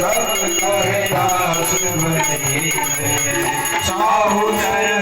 ગમ કહે દાસ મને સાહુ જય